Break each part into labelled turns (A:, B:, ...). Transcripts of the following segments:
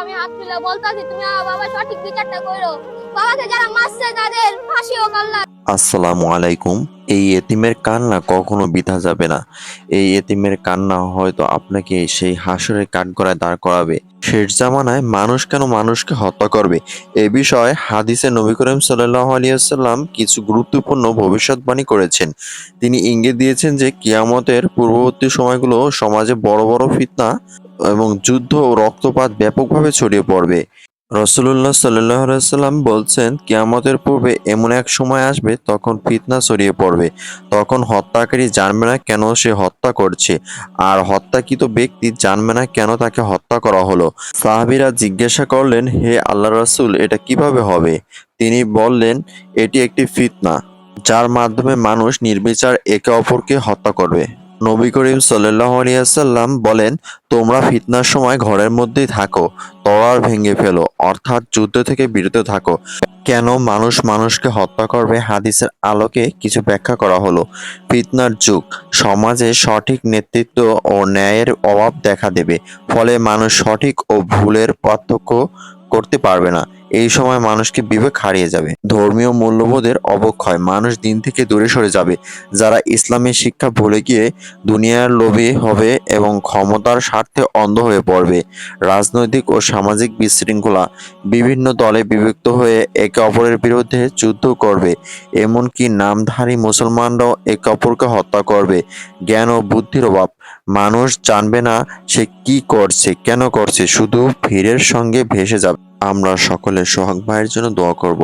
A: আমি হাত তুলে বলতাছি, তুমি আমার বাবা সঠিক বিচারটা করো। বাবাকে যারা মারছে তাদের ফাঁসি হোক আল্লাহ।
B: আসসালামু আলাইকুম। এই এতিমের কান্না কখনো বিধা যাবে না। এই এতিমের কান্না হয়তো আপনাকে সেই হাসরের কাঠগড়ায় দাঁড় করাবে। শেষ জামানায় মানুষ কেন মানুষকে হত্যা করবে? এ বিষয়ে হাদিসে নবী করিম সাল্লাহ আলিয়াল্লাম কিছু গুরুত্বপূর্ণ ভবিষ্যৎবাণী করেছেন। তিনি ইঙ্গিত দিয়েছেন যে কিয়ামতের পূর্ববর্তী সময়গুলো সমাজে বড় বড় ফিতনা এবং যুদ্ধ ও রক্তপাত ব্যাপকভাবে ছড়িয়ে পড়বে। রসুল্লাহ সাল্লাম বলছেন, কিয়ামতের পূর্বে এমন এক সময় আসবে তখন ফিতনা ছড়িয়ে পড়বে। তখন হত্যাকারী জানবে না কেন সে হত্যা করছে, আর হত্যাকৃত ব্যক্তি জানবে না কেন তাকে হত্যা করা হলো। সাহাবিরা জিজ্ঞাসা করলেন, হে আল্লাহ রাসূল, এটা কীভাবে হবে? তিনি বললেন, এটি একটি ফিতনা, যার মাধ্যমে মানুষ নির্বিচার একে অপরকে হত্যা করবে। নবী করিম সাল্লাহ আলিয়াল্লাম বলেন, তোমরা ফিতনার সময় ঘরের মধ্যেই থাকো, তলোয়ার ভেঙে ফেলো, অর্থাৎ যুদ্ধ থেকে বিরত থাকো। কেন মানুষ মানুষকে হত্যা করবে? হাদিসের আলোকে কিছু ব্যাখ্যা করা হলো। ফিতনার যুগ, সমাজে সঠিক নেতৃত্ব ও ন্যায়ের অভাব দেখা দেবে, ফলে মানুষ সঠিক ও ভুলের পার্থক্য করতে পারবে না। এই সময় মানুষকে বিবেক হারিয়ে যাবে। ধর্মীয় মূল্যবোধের অবক্ষয় মানুষ দিন থেকে দূরে সরে যাবে। যারা ইসলামী শিক্ষা ভুলে গিয়ে দুনিয়ার লোভী হবে এবং ক্ষমতার স্বার্থে অন্ধ হয়ে পড়বে, রাজনৈতিক ও সামাজিক বিশৃঙ্খলা বিভিন্ন দলে বিভক্ত হয়ে একে অপরের বিরুদ্ধে যুদ্ধ করবে, এমনকি নামধারী মুসলমানরাও একে অপরকে হত্যা করবে। জ্ঞান ও বুদ্ধির অভাব। মানুষ জানবে না সে কি করছে, কেন করছে, শুধু ভিড়ের সঙ্গে ভেসে যাবে। আমরা সকলে সোহাগ ভাইয়ের জন্য দোয়া করব।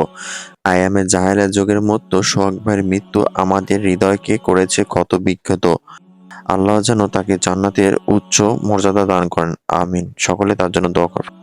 B: আয়ামে জাহেলা যুগের মতো সোহাগ ভাইয়ের মৃত্যু আমাদের হৃদয়কে করেছে কত বিখ্যাত। আল্লাহ যেন তাকে জান্নাতের উচ্চ মর্যাদা দান করেন। আমিন। সকলে তার জন্য দোয়া করবেন